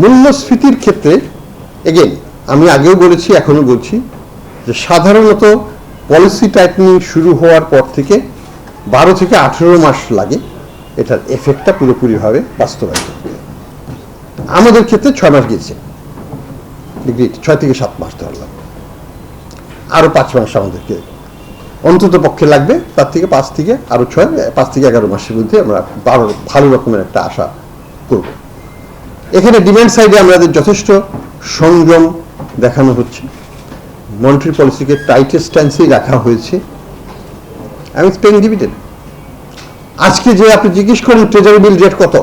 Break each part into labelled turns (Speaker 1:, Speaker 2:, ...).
Speaker 1: মূল্যস্ফীতির ক্ষেত্রে এগেন আমি আগেও বলেছি এখনও বলছি, যে সাধারণত পলিসি টাইটনিং শুরু হওয়ার পর থেকে বারো থেকে আঠেরো মাস লাগে এটার এফেক্টটা পুরোপুরিভাবে বাস্তবায়িত। আমাদের ক্ষেত্রে ছয় মাস গিয়েছে। ডিগ্রি ছয় থেকে সাত মাস ধরলাম। আরও পাঁচ মাস আমাদেরকে অন্তত পক্ষে লাগবে, তার থেকে পাঁচ থেকে আরও ছয়, পাঁচ থেকে এগারো মাসের মধ্যে আমরা বারো, ভালো রকমের একটা আশা করব। এখানে ডিমান্ড সাইডে আমাদের যথেষ্ট সংযম দেখানো হচ্ছে। মনিটারি পলিসিকে টাইটেস্ট স্ট্যান্সেই রাখা হয়েছে। আমি পেইং ডিভিডেন্ড আজকে যে আপনি জিজ্ঞেস করেন ট্রেজারি বিল রেট কত,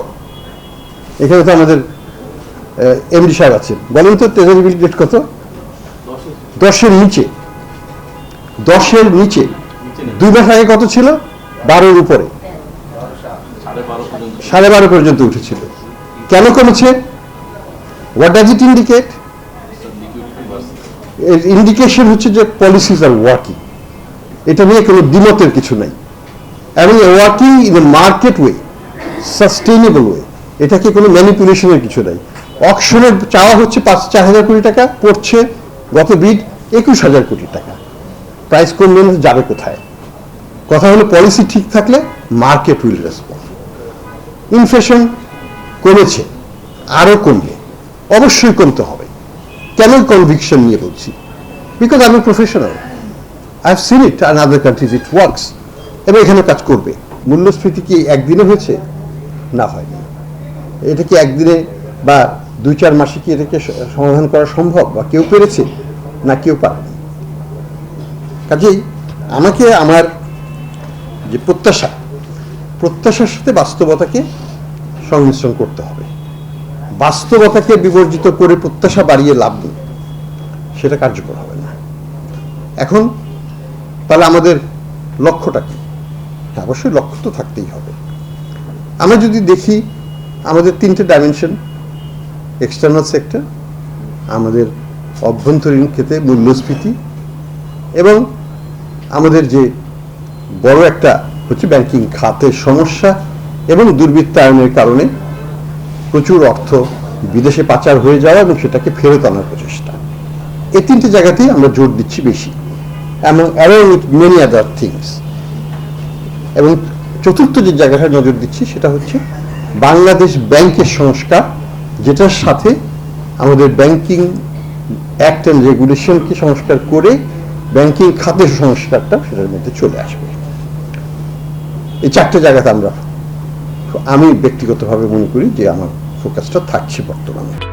Speaker 1: এখানে তো আমাদের এমডি সাহেব আছেন। বলেন তো ট্রেজারি বিল রেট কত? দশের নিচে। দশের নিচে। দুই মাস আগে কত ছিল? বারোর উপরে। সাড়ে বারো পর্যন্ত উঠেছিল। কেন কমেছে? What does it indicate indication হচ্ছে যে পলিসিস আর ওয়ার্কিং এটা নিয়ে কোনো দ্বিমতের কিছু নাই। এবং working in a market way sustainable way এটাকে কোনো ম্যানিপুলেশনের কিছু নাই। অকশনের চাওয়া হচ্ছে পাঁচ, চার হাজার কোটি টাকা, পড়ছে গত বিড একুশ হাজার কোটি টাকা। প্রাইস কমবে না যাবে কোথায়? কথা হলো পলিসি ঠিক থাকলে মার্কেট উইল রেসপন্ড ইনফ্লেশন কমেছে, আরও কমবে। অবশ্যই কমতে হবে। কেন কনভিকশন নিয়ে বলছি? বিকজ আমি professional I have seen it and other countries it works এবং এখানে কাজ করবে। মূল্যস্ফীতি কি একদিনে হয়েছে? না হয়নি। এটা কি একদিনে বা দুই চার মাসে কি এটাকে সমাধান করা সম্ভব বা কেউ পেরেছে? না, কেউ পারেনি। কাজেই আমাকে আমার যে প্রত্যাশা, প্রত্যাশার সাথে বাস্তবতাকে সংমিশ্রণ করতে হবে। বাস্তবতাকে বিবর্জিত করে প্রত্যাশা বাড়িয়ে লাভ নেই। সেটা কার্যকর হবে না। এখন তাহলে আমাদের লক্ষ্যটা কি? হ্যাঁ অবশ্যই লক্ষ্য তো থাকতেই হবে। আমরা যদি দেখি আমাদের তিনটে ডাইমেনশন এক্সটার্নাল সেক্টর আমাদের অভ্যন্তরীণ ক্ষেত্রে মূল্যস্ফীতি এবং আমাদের যে বড় একটা হচ্ছে ব্যাংকিং খাতের সমস্যা এবং দুর্বৃত্তায়নের কারণে প্রচুর অর্থ বিদেশে পাচার হয়ে যাওয়া এবং সেটাকে ফেরত আনার প্রচেষ্টা। এই তিনটে জায়গাতেই আমরা জোর দিচ্ছি বেশি। এবং arrow with many other things এবং চতুর্থ যে জায়গাটা নজর দিচ্ছি, সেটা হচ্ছে বাংলাদেশ ব্যাংকের সংস্কার, যেটার সাথে আমাদের ব্যাংকিং অ্যাক্ট অ্যান্ড রেগুলেশনকে সংস্কার করে ব্যাংকিং খাতের সংস্কারটা সেটার মধ্যে চলে আসবে। এই চারটে জায়গাতে আমরা আমি ব্যক্তিগতভাবে মনে করি যে আমার ফোকাসটা থাকছে বর্তমানে।